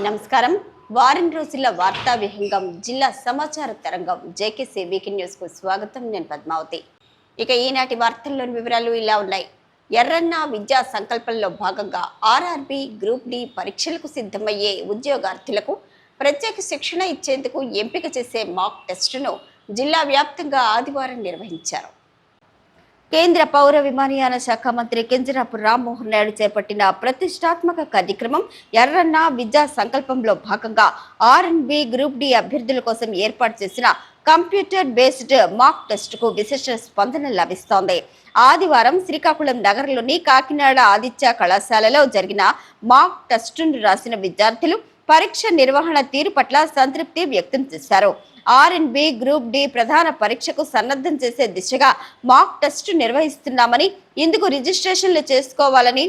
నమస్కారం. వారం రోజుల వార్తా విహంగం జిల్లా సమాచార తరంగం జేకేసీ వీకెండ్ న్యూస్కు స్వాగతం. నేను పద్మావతి. ఇక ఈనాటి వార్తల్లోని వివరాలు ఇలా ఉన్నాయి. ఎర్రన్న విద్యా సంకల్పంలో భాగంగా ఆర్ఆర్బి గ్రూప్ డి పరీక్షలకు సిద్ధమయ్యే ఉద్యోగార్థులకు ప్రత్యేక శిక్షణ ఇచ్చేందుకు ఎంపిక చేసే మాక్ టెస్టును జిల్లా వ్యాప్తంగా ఆదివారం నిర్వహించారు. కేంద్ర పౌర విమానయాన శాఖ మంత్రి కింజరాపు రామ్మోహన్ నాయుడు చేపట్టిన ప్రతిష్టాత్మక కార్యక్రమం ఎర్రన్న విద్యా సంకల్పంలో భాగంగా ఆర్ఎన్బి గ్రూప్ డి అభ్యర్థుల కోసం ఏర్పాటు చేసిన కంప్యూటర్ బేస్డ్ మాక్ టెస్ట్కు విశేష విశిష్ట స్పందన లభిస్తోంది. ఆదివారం శ్రీకాకుళం నగరంలోని కాకినాడ ఆదిత్య కళాశాలలో జరిగిన మాక్ టెస్టును రాసిన విద్యార్థులు పరీక్ష నిర్వహణ తీరు పట్ల సంతృప్తి వ్యక్తం చేశారు. ఆర్ఎన్బి గ్రూప్ డి ప్రధాన పరీక్షకు సన్నద్ధం చేసే దిశగా మాక్ టెస్ట్ నిర్వహిస్తున్నామని ఇందుకు రిజిస్ట్రేషన్లు చేసుకోవాలని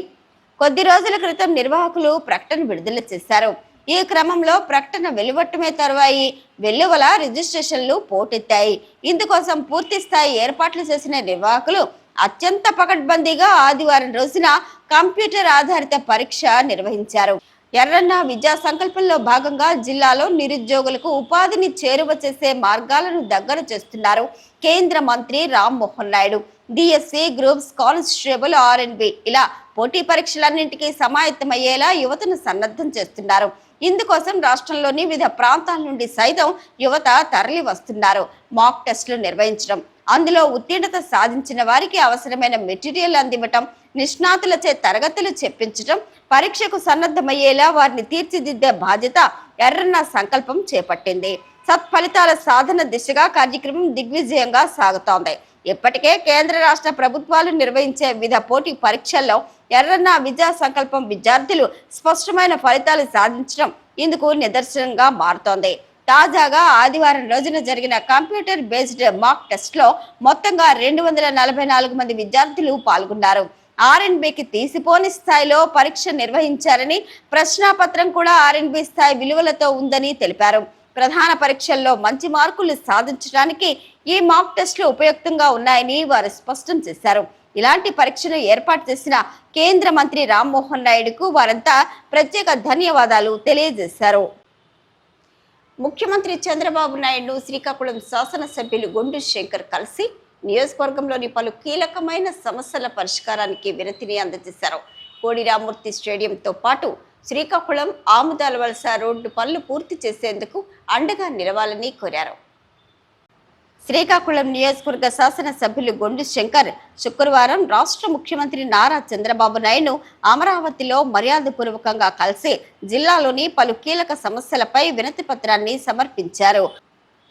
కొద్ది రోజుల క్రితం నిర్వాహకులు ప్రకటన విడుదల చేశారు. ఈ క్రమంలో ప్రకటన వెలువట్టమే తరువాయి వెల్లువల రిజిస్ట్రేషన్లు పోటెత్తాయి. ఇందుకోసం పూర్తి స్థాయి ఏర్పాట్లు చేసిన నిర్వాహకులు అత్యంత పకడ్బందీగా ఆదివారం రోజున కంప్యూటర్ ఆధారిత పరీక్ష నిర్వహించారు. ఎర్రన్న విద్యా సంకల్పంలో భాగంగా జిల్లాలో నిరుద్యోగులకు ఉపాధిని చేరువ చేసే మార్గాలను దగ్గర చేస్తున్నారు కేంద్ర మంత్రి Ram Mohan Naidu. DSC groups constable RNB ఇలా పోటీ పరీక్షలన్నింటికీ సమాయత్తమయ్యేలా యువతను సన్నద్ధం చేస్తున్నారు. ఇందుకోసం రాష్ట్రంలోని వివిధ ప్రాంతాల నుండి సైతం యువత తరలి వస్తున్నారు. మాక్ టెస్టులు నిర్వహించడం అందులో ఉత్తీర్ణత సాధించిన వారికి అవసరమైన మెటీరియల్ అందివ్వటం నిష్ణాతులచే తరగతులు చెప్పించటం పరీక్షకు సన్నద్ధమయ్యేలా వారిని తీర్చిదిద్దే బాధ్యత ఎర్రన్న సంకల్పం చేపట్టింది. సత్ఫలితాల సాధన దిశగా కార్యక్రమం దిగ్విజయంగా సాగుతోంది. ఇప్పటికే కేంద్ర రాష్ట్ర ప్రభుత్వాలు నిర్వహించే వివిధ పోటీ పరీక్షల్లో ఎర్రన్న విద్యా సంకల్పం విద్యార్థులు స్పష్టమైన ఫలితాలు సాధించడం ఇందుకు నిదర్శనంగా మారుతోంది. తాజాగా ఆదివారం రోజున జరిగిన కంప్యూటర్ బేస్డ్ మాక్ టెస్ట్లో మొత్తంగా రెండు వందల నలభై నాలుగు మంది విద్యార్థులు పాల్గొన్నారు. ఆర్ఎన్బికి తీసిపోని స్థాయిలో పరీక్ష నిర్వహించారని ప్రశ్నాపత్రం కూడా ఆర్ఎన్బి స్థాయి విలువలతో ఉందని తెలిపారు. ప్రధాన పరీక్షల్లో మంచి మార్కులు సాధించడానికి ఈ మాక్ టెస్టులు ఉపయుక్తంగా ఉన్నాయని వారు స్పష్టం చేశారు. ఇలాంటి పరీక్షను ఏర్పాటు చేసిన కేంద్ర మంత్రి రామ్మోహన్ నాయుడుకు వారంతా ప్రత్యేక ధన్యవాదాలు తెలియజేశారు. ముఖ్యమంత్రి చంద్రబాబు నాయుడు శ్రీకాకుళం శాసనసభ్యులు గుండు శంకర్ కలిసి నియోజకవర్గంలోని పలు కీలకమైన సమస్యల పరిష్కారానికి వినతిని అందజేశారు. కోడిరామూర్తి స్టేడియంతో పాటు శ్రీకాకుళం ఆముదాల వలస రోడ్డు పనులు పూర్తి చేసేందుకు అండగా నిలవాలని కోరారు. శ్రీకాకుళం నియోజకవర్గ శాసనసభ్యులు గొండు శంకర్ శుక్రవారం రాష్ట్ర ముఖ్యమంత్రి నారా చంద్రబాబు నాయుడు అమరావతిలో మర్యాదపూర్వకంగా కలిసి జిల్లాలోని పలు కీలక సమస్యలపై వినతి పత్రాన్ని సమర్పించారు.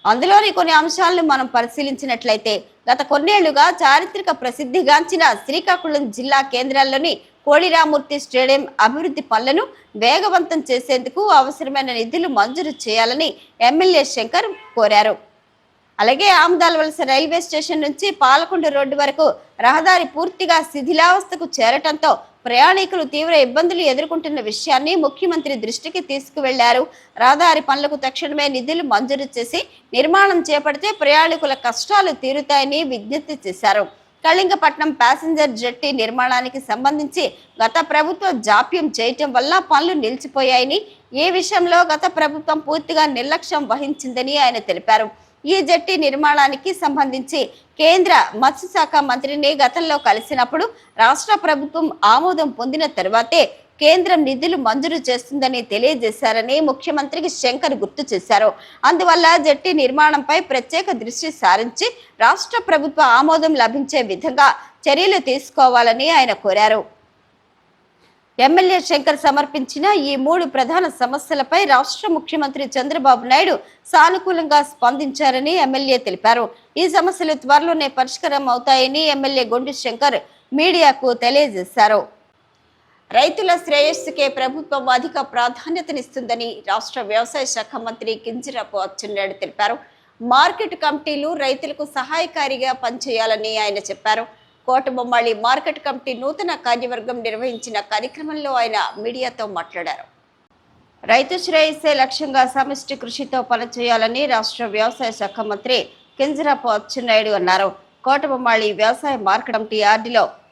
అందులోని కొన్ని అంశాలను మనం పరిశీలించినట్లయితే గత కొన్నేళ్ళుగా చారిత్రక ప్రసిద్ధిగాంచిన శ్రీకాకుళం జిల్లా కేంద్రాల్లోని కోడిరామూర్తి స్టేడియం అభివృద్ధి పనులను వేగవంతం చేసేందుకు అవసరమైన నిధులు మంజూరు చేయాలని ఎమ్మెల్యే శంకర్ కోరారు. అలాగే ఆమదాల వలస రైల్వే స్టేషన్ నుంచి పాలకొండ రోడ్డు వరకు రహదారి పూర్తిగా శిథిలావస్థకు చేరటంతో ప్రయాణికులు తీవ్ర ఇబ్బందులు ఎదుర్కొంటున్న విషయాన్ని ముఖ్యమంత్రి దృష్టికి తీసుకువెళ్ళారు. రహదారి పనులకు తక్షణమే నిధులు మంజూరు చేసి నిర్మాణం చేపడితే ప్రయాణికుల కష్టాలు తీరుతాయని విజ్ఞప్తి చేశారు. కళింగపట్నం ప్యాసింజర్ జెట్టి నిర్మాణానికి సంబంధించి గత ప్రభుత్వం జాప్యం చేయటం వల్ల పనులు నిలిచిపోయాయని ఈ విషయంలో గత ప్రభుత్వం పూర్తిగా నిర్లక్ష్యం వహించిందని ఆయన తెలిపారు. ఈ జట్టి నిర్మాణానికి సంబంధించి కేంద్ర మత్స్యశాఖ మంత్రిని గతంలో కలిసినప్పుడు రాష్ట్ర ప్రభుత్వం ఆమోదం పొందిన తర్వాతే కేంద్రం నిధులు మంజూరు చేస్తుందని తెలియజేశారని ముఖ్యమంత్రికి శంకర్ గుర్తు చేశారు. అందువల్ల జట్టి నిర్మాణంపై ప్రత్యేక దృష్టి సారించి రాష్ట్ర ప్రభుత్వ ఆమోదం లభించే విధంగా చర్యలు తీసుకోవాలని ఆయన కోరారు. ఎమ్మెల్యే శంకర్ సమర్పించిన ఈ మూడు ప్రధాన సమస్యలపై రాష్ట్ర ముఖ్యమంత్రి చంద్రబాబు నాయుడు సానుకూలంగా స్పందించారని ఎమ్మెల్యే తెలిపారు. ఈ సమస్యలు త్వరలోనే పరిష్కారం అవుతాయని ఎమ్మెల్యే గొండి శంకర్ మీడియాకు తెలియజేశారు. రైతుల శ్రేయస్సుకే ప్రభుత్వం అధిక ప్రాధాన్యతనిస్తుందని రాష్ట్ర వ్యవసాయ శాఖ మంత్రి కింజరాపు అచ్చెన్నాయుడు తెలిపారు. మార్కెట్ కమిటీలు రైతులకు సహాయకారిగా పనిచేయాలని ఆయన చెప్పారు. కోటబొమ్మాళి మార్కెట్ కమిటీ నూతన కార్యవర్గం నిర్వహించిన కార్యక్రమంలో ఆయన మీడియాతో మాట్లాడారు. రైతు శ్రేయస్సే లక్ష్యంగా సమిష్టి కృషితో పనిచేయాలని రాష్ట్ర వ్యవసాయ శాఖ మంత్రి కింజరాపు అచ్చెన్నాయుడు అన్నారు. కోటబొమ్మాళి వ్యవసాయ మార్కెట్ కమిటీ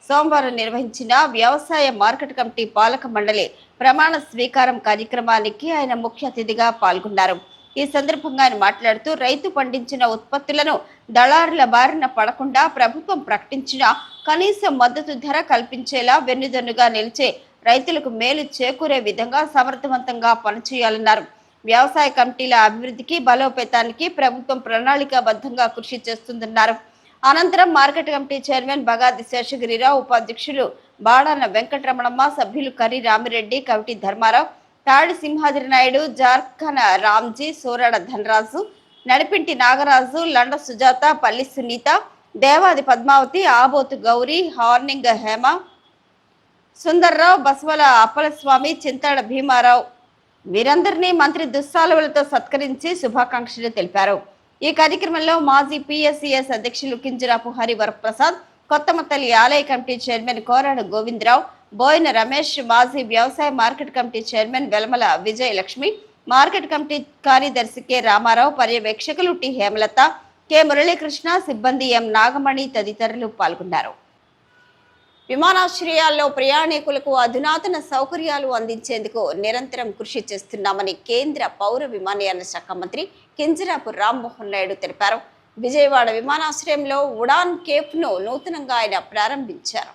సోమవారం నిర్వహించిన వ్యవసాయ మార్కెట్ కమిటీ పాలక మండలి ప్రమాణ స్వీకారం కార్యక్రమానికి ఆయన ముఖ్య అతిథిగా పాల్గొన్నారు. ఈ సందర్భంగా ఆయన మాట్లాడుతూ రైతు పండించిన ఉత్పత్తులను దళారుల బారిన పడకుండా ప్రభుత్వం ప్రకటించిన కనీస మద్దతు ధర కల్పించేలా వెన్నుదన్నుగా నిలిచే రైతులకు మేలు చేకూరే విధంగా సమర్థవంతంగా పనిచేయాలన్నారు. వ్యవసాయ కమిటీల అభివృద్ధికి బలోపేతానికి ప్రభుత్వం ప్రణాళికాబద్ధంగా కృషి చేస్తుందన్నారు. అనంతరం market committee chairman Bagadi Seshagirirao ఉపాధ్యక్షులు బాడాన వెంకటరమణమ్మ సభ్యులు కరి రామిరెడ్డి కవిటి ధర్మారావు తాడి సింహాద్రి నాయుడు జార్ఖన రామ్జీ సూరడ ధనరాజు నడిపింటి నాగరాజు లండ సుజాత పల్లి సునీత దేవాది పద్మావతి ఆబోతు గౌరీ హార్నింగ్ హేమ సుందర్రావు బసవల అప్పలస్వామి చింతాడ భీమారావు. వీరందరినీ మంత్రి దుస్సాలువలతో సత్కరించి శుభాకాంక్షలు తెలిపారు. ఈ కార్యక్రమంలో మాజీ పిఎస్సిఎస్ అధ్యక్షులు కింజరాపు హరి వరప్రసాద్ కొత్తమతల్లి ఆలయ కమిటీ చైర్మన్ కోరాడు గోవిందరావు బోయిన రమేష్ మాజీ వ్యవసాయ market committee chairman Velamala Vijayalakshmi market committee కార్యదర్శి కె రామారావు పర్యవేక్షకులు టి హేమలత కె మురళీకృష్ణ సిబ్బంది ఎం నాగమణి తదితరులు పాల్గొన్నారు. విమానాశ్రయాల్లో ప్రయాణికులకు అధునాతన సౌకర్యాలు అందించేందుకు నిరంతరం కృషి చేస్తున్నామని కేంద్ర పౌర విమానయాన శాఖ మంత్రి కింజరాపు రామ్మోహన్ నాయుడు తెలిపారు. విజయవాడ విమానాశ్రయంలో ఉడాన్ కేఫ్ను నూతనంగా ఆయన ప్రారంభించారు.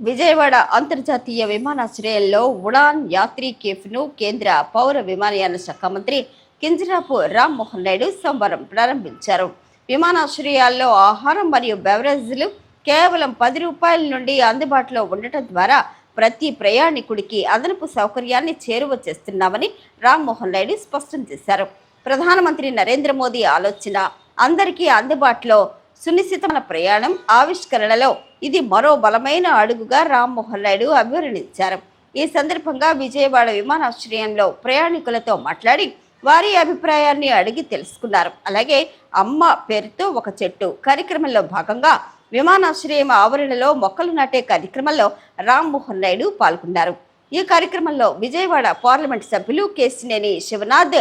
విజయవాడ అంతర్జాతీయ విమానాశ్రయంలో ఉడాన్ యాత్రి కేఫ్ను కేంద్ర పౌర విమానయాన శాఖ మంత్రి కింజరాపు రామ్మోహన్ నాయుడు సోమవారం ప్రారంభించారు. విమానాశ్రయాల్లో ఆహారం మరియు బెవరేజ్లు కేవలం పది రూపాయల నుండి అందుబాటులో ఉండటం ద్వారా ప్రతి ప్రయాణికుడికి అదనపు సౌకర్యాన్ని చేరువ చేస్తున్నామని రామ్మోహన్ నాయుడు స్పష్టం చేశారు. ప్రధానమంత్రి నరేంద్ర మోదీ ఆలోచన అందరికీ అందుబాటులో సునిశ్చితమైన ప్రయాణం ఆవిష్కరణలో ఇది మరో బలమైన అడుగుగా రామ్మోహన్ నాయుడు అభివర్ణించారు. ఈ సందర్భంగా విజయవాడ విమానాశ్రయంలో ప్రయాణికులతో మాట్లాడి వారి అభిప్రాయాన్ని అడిగి తెలుసుకున్నారు. అలాగే అమ్మ పేరుతో ఒక చెట్టు కార్యక్రమంలో భాగంగా విమానాశ్రయం ఆవరణలో మొక్కలు నాటే కార్యక్రమంలో రామ్మోహన్ నాయుడు పాల్గొన్నారు. ఈ కార్యక్రమంలో విజయవాడ పార్లమెంట్ సభ్యులు కేసినేని శివనాథ్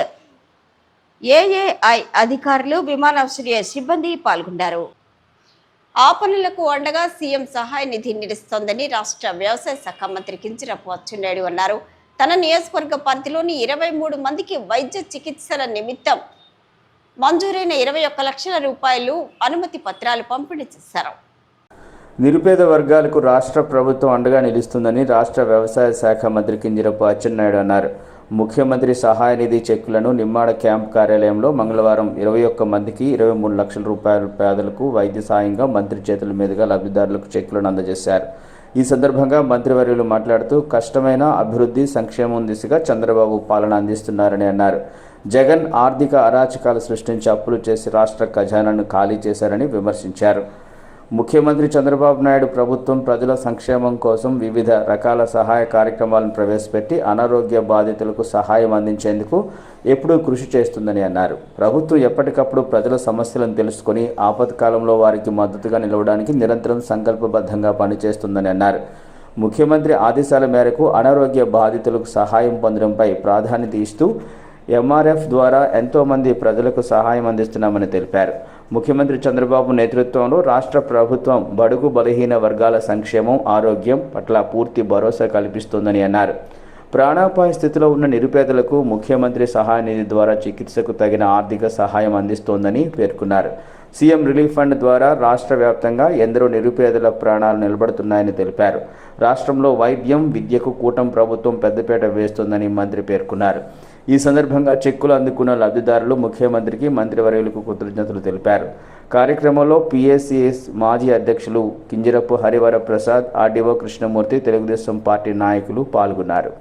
ఏఏఐ అధికారులు విమానాశ్రయ సిబ్బంది పాల్గొన్నారు. ఆ పనులకు అండగా సీఎం సహాయ నిధి నిలుస్తోందని రాష్ట్ర వ్యవసాయ శాఖ మంత్రి కించిరపు అచ్చెన్నాయుడు అన్నారు. తన నియోజకవర్గ పరిధిలోని ఇరవై మూడు మందికి వైద్య చికిత్సల నిమిత్తం మంజూరైన ఇరవై ఒక్క లక్షల రూపాయలు అనుమతి పత్రాలు పంపిణీ చేశారు. నిరుపేద వర్గాలకు రాష్ట్ర ప్రభుత్వం అండగా నిలుస్తుందని రాష్ట్ర వ్యవసాయ శాఖ మంత్రి కింజరపు అచ్చెన్నాయుడు అన్నారు. ముఖ్యమంత్రి సహాయ నిధి చెక్కులను నిమ్మాడ క్యాంప్ కార్యాలయంలో మంగళవారం ఇరవై ఒక్క మందికి ఇరవై మూడు లక్షల రూపాయల పేదలకు వైద్య సాయంగా మంత్రి చేతుల మీదుగా లబ్ధిదారులకు చెక్కులను అందజేశారు. ఈ సందర్భంగా మంత్రివర్యులు మాట్లాడుతూ కష్టమైన అభివృద్ధి సంక్షేమం దిశగా చంద్రబాబు పాలన అందిస్తున్నారని అన్నారు. జగన్ ఆర్థిక అరాచకాలు సృష్టించి అప్పులు చేసి రాష్ట్ర ఖజానాను ఖాళీ చేశారని విమర్శించారు. ముఖ్యమంత్రి చంద్రబాబు నాయుడు ప్రభుత్వం ప్రజల సంక్షేమం కోసం వివిధ రకాల సహాయ కార్యక్రమాలను ప్రవేశపెట్టి అనారోగ్య బాధితులకు సహాయం అందించేందుకు ఎప్పుడూ కృషి చేస్తుందని అన్నారు. ప్రభుత్వం ఎప్పటికప్పుడు ప్రజల సమస్యలను తెలుసుకొని ఆపత్కాలంలో వారికి మద్దతుగా నిలవడానికి నిరంతరం సంకల్పబద్ధంగా పనిచేస్తుందని అన్నారు. ముఖ్యమంత్రి ఆదేశాల మేరకు అనారోగ్య బాధితులకు సహాయం పొందడంపై ప్రాధాన్యత ఇస్తూ ఎంఆర్ఎఫ్ ద్వారా ఎంతోమంది ప్రజలకు సహాయం అందిస్తున్నామని తెలిపారు. ముఖ్యమంత్రి చంద్రబాబు నేతృత్వంలో రాష్ట్ర ప్రభుత్వం బడుగు బలహీన వర్గాల సంక్షేమం ఆరోగ్యం పట్ల పూర్తి భరోసా కల్పిస్తోందని అన్నారు. ప్రాణాపాయ స్థితిలో ఉన్న నిరుపేదలకు ముఖ్యమంత్రి సహాయ నిధి ద్వారా చికిత్సకు తగిన ఆర్థిక సహాయం అందిస్తోందని పేర్కొన్నారు. సీఎం రిలీఫ్ ఫండ్ ద్వారా రాష్ట్ర వ్యాప్తంగా ఎందరో నిరుపేదల ప్రాణాలు నిలబడుతున్నాయని తెలిపారు. రాష్ట్రంలో వైద్యం విద్యకు కూటమి ప్రభుత్వం పెద్దపీట వేస్తోందని మంత్రి పేర్కొన్నారు. ఈ సందర్భంగా చెక్కులు అందుకున్న లబ్ధిదారులు ముఖ్యమంత్రికి మంత్రివర్యులకు కృతజ్ఞతలు తెలిపారు. కార్యక్రమంలో పిఎస్సిఎస్ మాజీ అధ్యక్షులు కింజరపు హరివర ప్రసాద్ ఆర్డీఓ కృష్ణమూర్తి తెలుగుదేశం పార్టీ నాయకులు పాల్గొన్నారు.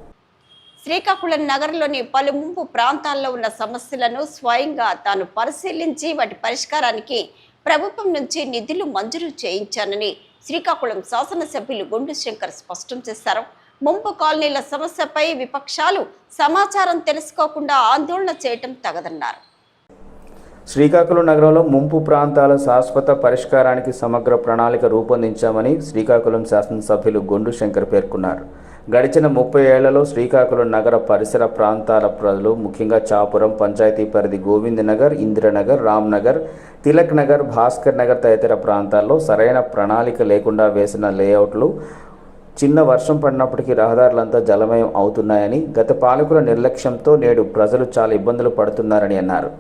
శ్రీకాకుళం నగరంలోని పలు ముంపు ప్రాంతాల్లో ఉన్న సమస్యలను స్వయంగా తాను పరిశీలించి వాటి పరిష్కారానికి ప్రభుత్వం నుంచి నిధులు మంజూరు చేయించానని శ్రీకాకుళం శాసనసభ్యులు గుండు శంకర్ స్పష్టం చేశారు. ముంపు కాలనీల సమస్యపై విపక్షాలు సమాచారం తెలుసుకోకుండా ఆందోళన చేయటం తగదన్నారు. శ్రీకాకుళం నగరంలో ముంపు ప్రాంతాల శాశ్వత పరిష్కారానికి సమగ్ర ప్రణాళిక రూపొందించామని శ్రీకాకుళం శాసనసభ్యులు గొండు శంకర్ పేర్కొన్నారు. గడిచిన ముప్పై ఏళ్ళలో శ్రీకాకుళం నగర పరిసర ప్రాంతాల ప్రజలు ముఖ్యంగా చాపురం పంచాయతీ పరిధి గోవింద్ నగర్ ఇందిరానగర్ రామ్ నగర్ తిలక్ నగర్ భాస్కర్ నగర్ తదితర ప్రాంతాల్లో సరైన ప్రణాళిక లేకుండా వేసిన లేఅవుట్లు చిన్న వర్షం పడినప్పటికీ రహదారులంతా జలమయం అవుతున్నాయని గత పాలకుల నిర్లక్ష్యంతో నేడు ప్రజలు చాలా ఇబ్బందులు పడుతున్నారని అన్నారు.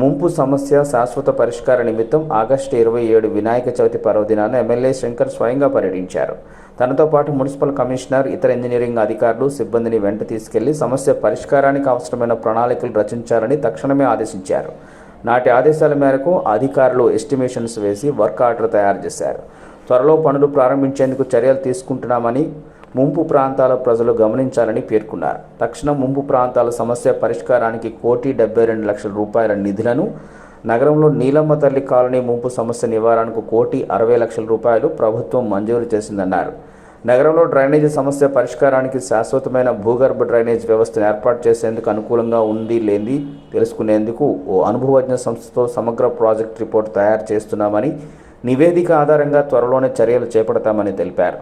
ముంపు సమస్య శాశ్వత పరిష్కార నిమిత్తం ఆగస్టు ఇరవై ఏడు వినాయక చవితి పర్వదినాన ఎమ్మెల్యే శంకర్ స్వయంగా పర్యటించారు. తనతో పాటు మున్సిపల్ కమిషనర్ ఇతర ఇంజనీరింగ్ అధికారులు సిబ్బందిని వెంట తీసుకెళ్ళి సమస్య పరిష్కారానికి అవసరమైన ప్రణాళికలు రచించాలని తక్షణమే ఆదేశించారు. నాటి ఆదేశాల మేరకు అధికారులు ఎస్టిమేషన్స్ వేసి వర్క్ ఆర్డర్ తయారు చేశారు. త్వరలో పనులు ప్రారంభించేందుకు చర్యలు తీసుకుంటున్నామని ముంపు ప్రాంతాల ప్రజలు గమనించాలని పేర్కొన్నారు. తక్షణం ముంపు ప్రాంతాల సమస్య పరిష్కారానికి కోటి డెబ్బై రెండు లక్షల రూపాయల నిధులను నగరంలో నీలమ్మ తల్లి కాలనీ ముంపు సమస్య నివారణకు కోటి అరవై లక్షల రూపాయలు ప్రభుత్వం మంజూరు చేసిందన్నారు. నగరంలో డ్రైనేజీ సమస్య పరిష్కారానికి శాశ్వతమైన భూగర్భ డ్రైనేజ్ వ్యవస్థను ఏర్పాటు చేసేందుకు అనుకూలంగా ఉంది లేని తెలుసుకునేందుకు ఓ అనుభవజ్ఞ సంస్థతో సమగ్ర ప్రాజెక్ట్ రిపోర్ట్ తయారు చేస్తున్నామని నివేదిక ఆధారంగా త్వరలోనే చర్యలు చేపడతామని తెలిపారు.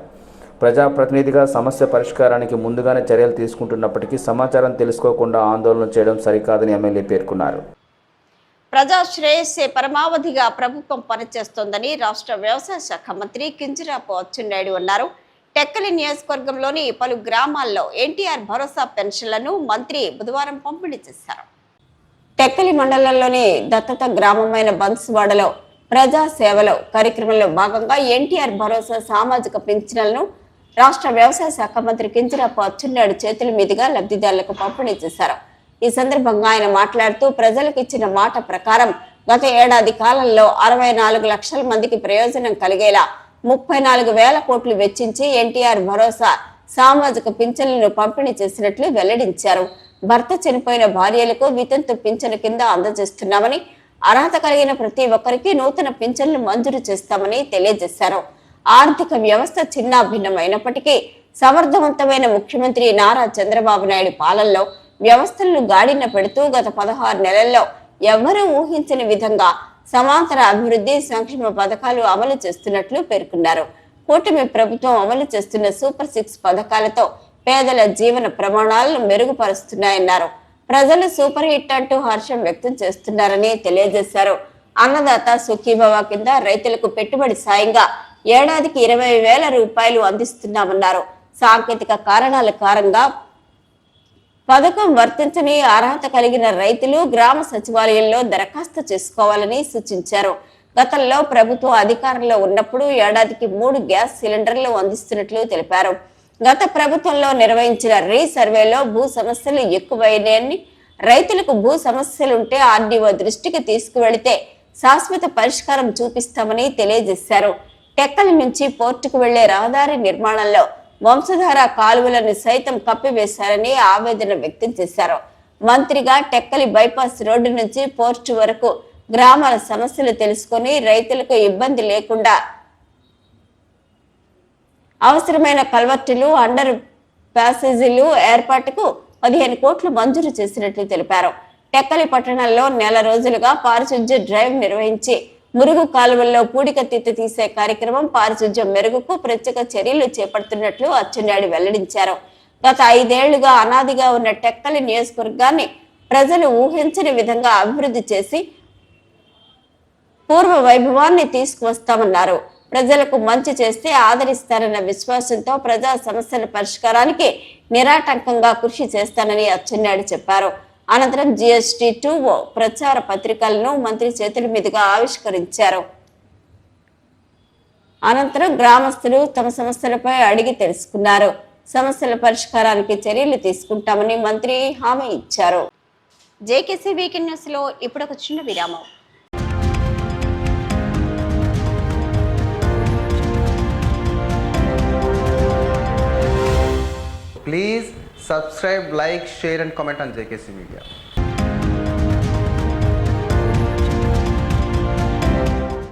ప్రజాప్రతినిధిగా సమస్య పరిష్కారానికి ముందుగానే చర్యలు తీసుకుంటున్నప్పటికీ సమాచారం తెలుసుకోకుండా ఆందోళన చేయడం సరికాదని ఎమ్మెల్యే పేర్కొన్నారు. ప్రజా శ్రేయస్సే పరమావధిగా ప్రభుత్వం పనిచేస్తోందని రాష్ట్ర వ్యవసాయ శాఖ మంత్రి కింజరాపు అచ్చెన్నాయుడు అన్నారు. టెక్కలి నియోజకవర్గంలోని పలు గ్రామాల్లో ఎన్టీఆర్ భరోసా పెన్షన్లను మంత్రి బుధవారం పంపిణీ చేశారు. టెక్కలి మండలంలోని దత్తత గ్రామమైన బన్సువాడలో ప్రజా సేవలో కార్యక్రమంలో భాగంగా ఎన్టీఆర్ భరోసా సామాజిక పింఛన్లను రాష్ట్ర వ్యవసాయ శాఖ మంత్రి కింజరాపు అచ్చెన్నాయుడు చేతుల మీదుగా లబ్ధిదారులకు పంపిణీ చేశారు. ఈ సందర్భంగా ఆయన మాట్లాడుతూ ప్రజలకు ఇచ్చిన మాట ప్రకారం గత ఏడాది కాలంలో అరవై నాలుగు లక్షల మందికి ప్రయోజనం కలిగేలా ముప్పై నాలుగు వేల కోట్లు వెచ్చించి ఎన్టీఆర్ భరోసా సామాజిక పింఛన్లను పంపిణీ చేసినట్లు వెల్లడించారు. భర్త చనిపోయిన భార్యలకు వితంతు పింఛను కింద అందజేస్తున్నామని అర్హత కలిగిన ప్రతి ఒక్కరికి నూతన పింఛన్లు మంజూరు చేస్తామని తెలియజేశారు. ఆర్థిక వ్యవస్థ చిన్నాభిన్నమైనప్పటికీ సమర్థవంతమైన ముఖ్యమంత్రి నారా చంద్రబాబు నాయుడు పాలనలో వ్యవస్థలను గాడిన పెడుతూ గత పదహారు నెలల్లో ఎవ్వరూ ఊహించని విధంగా సమాంతర అభివృద్ధి సంక్షేమ పథకాలు అమలు చేస్తున్నట్లు పేర్కొన్నారు. కూటమి ప్రభుత్వం అమలు చేస్తున్న సూపర్ సిక్స్ పథకాలతో పేదల జీవన ప్రమాణాలను మెరుగుపరుస్తున్నాయన్నారు. ప్రజలు సూపర్ హిట్ అంటూ హర్షం వ్యక్తం చేస్తున్నారని తెలియజేశారు. అన్నదాత సుఖీభవ కింద రైతులకు పెట్టుబడి సాయంగా ఏడాదికి ఇరవై వేల రూపాయలు అందిస్తున్నామన్నారు. సాంకేతిక కారణాల కారణంగా పథకం వర్తించని అర్హత కలిగిన రైతులు గ్రామ సచివాలయంలో దరఖాస్తు చేసుకోవాలని సూచించారు. గతంలో ప్రభుత్వం అధికారంలో ఉన్నప్పుడు ఏడాదికి మూడు గ్యాస్ సిలిండర్లు అందిస్తున్నట్లు తెలిపారు. గత ప్రభుత్వంలో నిర్వహించిన రీ సర్వేలో భూ సమస్యలు ఎక్కువైనాయని రైతులకు భూ సమస్యలుంటే ఆర్డీఓ దృష్టికి తీసుకువెళితే శాశ్వత పరిష్కారం చూపిస్తామని తెలియజేశారు. టెక్కల నుంచి పోర్టుకు వెళ్ళే రహదారి నిర్మాణంలో వంశధార కాలువలను సైతం కప్పివేశారని ఆవేదన వ్యక్తం చేశారు. మంత్రిగా టెక్కలి బైపాస్ రోడ్డు నుంచి పోర్టు వరకు గ్రామాల సమస్యలు తెలుసుకొని రైతులకు ఇబ్బంది లేకుండా అవసరమైన కల్వర్టులు అండర్ ప్యాసేజీలు ఏర్పాటుకు పదిహేను కోట్లు మంజూరు చేసినట్లు తెలిపారు. టెక్కలి పట్టణంలో నెల రోజులుగా పారిశుధ్య డ్రైవ్ నిర్వహించి మురుగు కాలువల్లో పూడిక తిత్తి తీసే కార్యక్రమం పారిశుద్ధ్యం మెరుగుకు ప్రత్యేక చర్యలు చేపడుతున్నట్లు అచ్చెన్నాయుడు వెల్లడించారు. గత ఐదేళ్ళుగా అనాదిగా ఉన్న టెక్కలి నియోజకవర్గాన్ని ప్రజలు ఊహించని విధంగా అభివృద్ధి చేసి పూర్వ వైభవాన్ని తీసుకువస్తామన్నారు. ప్రజలకు మంచి చేస్తే ఆదరిస్తారన్న విశ్వాసంతో ప్రజా సమస్యల పరిష్కారానికి నిరాటంకంగా కృషి చేస్తానని అచ్చెన్నాయుడు చెప్పారు. అనంతరం జిఎస్టి టూ ప్రచార పత్రికలను మంత్రి చేతుల మీదుగా ఆవిష్కరించారు. అనంతరం గ్రామస్తులు తమ సమస్యలపై అడిగి తెలుసుకున్నారు. సమస్యల పరిష్కారానికి చర్యలు తీసుకుంటామని మంత్రి హామీ ఇచ్చారు. జేకేసీ వీకెండ్ న్యూస్లో ఇప్పుడు ఒక చిన్న విరామం. Please subscribe like share and comment on JK media